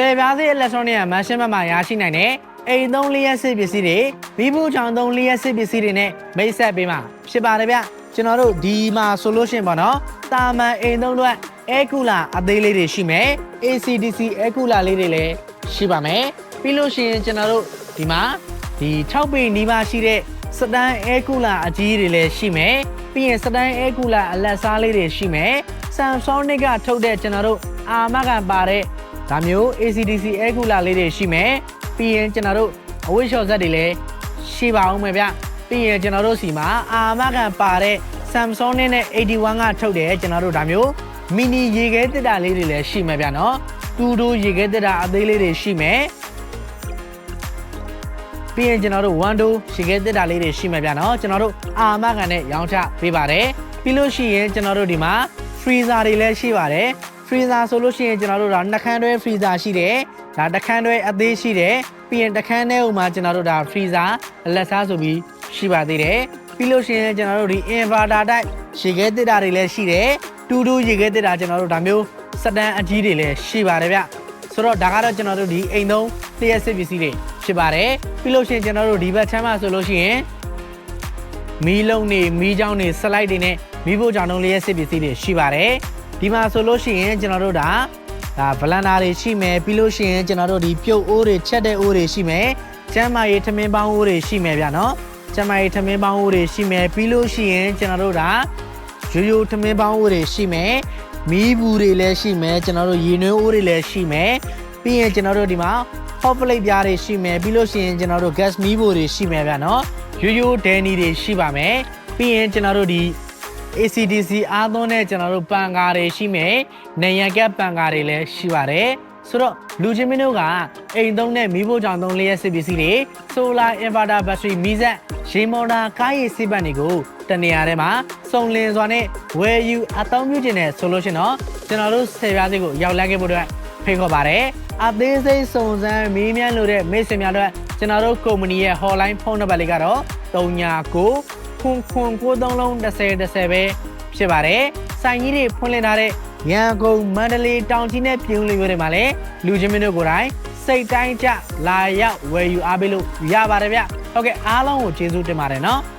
ဆွဲပြားစေး electronic ကမန်ရှင်းဘက်မှာရရှိနိုင်တဲ့အိမ်သုံးလျှက်စစ်ပစ္စည်းတွေမိဖို့ချောင်သုံးလျှက်စစ်ပစ္စည်းတွေနဲ့မိတ်ဆက်ပေးမှာဖြစ်ပါတယ်ဗျကျွန်တော်တို့ဒီမှာဆိုလို့ရှရင်ပေါ့နော်တာမန်အိမ်သုံးအတွက် air cooler အသေးလေးတွေရှိမယ် ACDC air cooler လေးတွေလည်းရှိပါမယ်ပြီးလို့ရှိရင်ကျွန်တော်တို့ဒီမှာဒီ6ပေနီးပါးရှိတဲ့စတန် air cooler အကြီးတွေလည်းရှိမယ်ပြီးရင်စတန် air cooler အလက်စားလေးတွေရှိမယ် Samsung ကထုတ်တဲ့ကျွန်တော်တို့အာမခံပါတဲ့ ဒါမျိုး ACDC air cooler လေးတွေရှိမယ်ပြီးရင်ကျွန်တော်တို့အဝိရှော်ဇက်တွေလည်းရှိပါအောင်မယ်ဗျပြီးရင်ကျွန်တော်တို့စီမှာအာမခံပါတဲ့ Samsung နဲ့81ကထုတ်တဲ့ကျွန်တော်တို့ဒါမျိုးမီနီရေခဲတစ်တာလေးတွေလည်းရှိမယ်ဗျနော်တူတူရေခဲတစ်တာအသေးလေးတွေရှိမယ်ပြီးရင်ကျွန်တော်တို့1 2ရေခဲတစ်တာလေးတွေရှိမယ်ဗျနော်ကျွန်တော်တို့အာမခံနဲ့ရောင်းချပေးပါတယ်ပြီးလို့ရှိရင်ကျွန်တော်တို့ဒီမှာ freezer တွေလည်းရှိပါတယ် freezer ဆိုလို့ရှိရင်ကျွန်တော်တို့ဒါနှခမ်းတွဲ freezer ရှိတယ်ဒါတခမ်းတွဲအသေးရှိတယ်ပြီးရင်တခမ်းထဲဥမှာကျွန်တော်တို့ဒါ freezer လက်စားဆိုပြီးရှိပါသေးတယ်ပြီးလို့ရှိရင်ကျွန်တော်တို့ဒီ inverter type ရေခဲတစ်တာတွေလည်းရှိတယ်တူတူရေခဲတစ်တာကျွန်တော်တို့ဒါမျိုးစတန်အကြီးတွေလည်းရှိပါတယ်ဗျဆိုတော့ဒါကတော့ကျွန်တော်တို့ဒီအိမ်သုံးလျှက်စစ်ပစ္စည်းတွေဖြစ်ပါတယ်ပြီးလို့ရှိရင်ကျွန်တော်တို့ဒီဘက်ချမ်းမှာဆိုလို့ရှိရင်မီးလုံးနေမီးချောင်းနေစလိုက်တွေနဲ့မီးဖို့ကြောင်တုံးလေးရဲ့စစ်ပစ္စည်းတွေရှိပါတယ် ဒီမှာဆိုလို့ရှိရင်ကျွန်တော်တို့ဒါဒါဗလန်နာတွေရှိမယ်ပြီးလို့ရှိရင်ကျွန်တော်တို့ဒီပြုတ်အိုးတွေချက်တဲ့အိုးတွေရှိမယ်ကျမ်းမာရေးထမင်းပေါင်းအိုးတွေရှိမယ်ဗျာနော်ကျမ်းမာရေးထမင်းပေါင်းအိုးတွေရှိမယ်ပြီးလို့ရှိရင်ကျွန်တော်တို့ဒါရိုးရိုးထမင်းပေါင်းအိုးတွေရှိမယ်မီးဘူးတွေလည်းရှိမယ်ကျွန်တော်တို့ရေနွေးအိုးတွေလည်းရှိမယ်ပြီးရင်ကျွန်တော်တို့ဒီမှာ hot plate ပြားတွေရှိမယ်ပြီးလို့ရှိရင်ကျွန်တော်တို့ gas မီးဘူးတွေရှိမယ်ဗျာနော်ရိုးရိုးဒဲနီတွေရှိပါမယ်ပြီးရင်ကျွန်တော်တို့ဒီ ACDC အားသွန်းတဲ့ကျွန်တော်တို့ပန်ကားတွေရှိမယ်။နေရကက်ပန်ကားတွေလည်းရှိပါတယ်။ဆိုတော့လူချင်းမင်းတို့ကအိမ်သုံးတဲ့မီးဖိုးကြောင်သုံးလျက်စစ်ပစ္စည်းတွေ Solar Inverter Battery မီးစက်ရေမော်တာကားရည်စိတ်ပတ်တွေကိုတနေရာထဲမှာစုံလင်စွာနဲ့ဝယ်ယူအသုံးပြုခြင်းနဲ့ဆိုလို့ရှိရင်တော့ကျွန်တော်တို့ဆယ်ပြားစိတ်ကိုရောက်လာခဲ့ဖို့အတွက်ဖိတ်ခေါ်ပါတယ်။အသေးစိတ်စုံစမ်းမေးမြန်းလို့တဲ့မိတ်ဆွေများတို့ကျွန်တော်တို့ကုမ္ပဏီရဲ့ hotline ဖုန်းနံပါတ်လေးကတော့39 ခွန်ခွန်ကိုသုံးလုံး30 30ပဲဖြစ်ပါတယ်။စိုင်ကြီးတွေဖွင့်လှစ်ထားတဲ့ရန်ကုန်မန္တလေးတောင်ကြီးနဲ့ပြည်ဦးလွင်မြို့တွေမှာလည်းလူချင်းမင်းတို့ကိုယ်တိုင်စိတ်တိုင်းကြလာရောက်ဝယ်ယူအားပေးလို့ရပါတယ်ဗျ။ဟုတ်ကဲ့အားလုံးကိုကျေးဇူးတင်ပါတယ်နော်။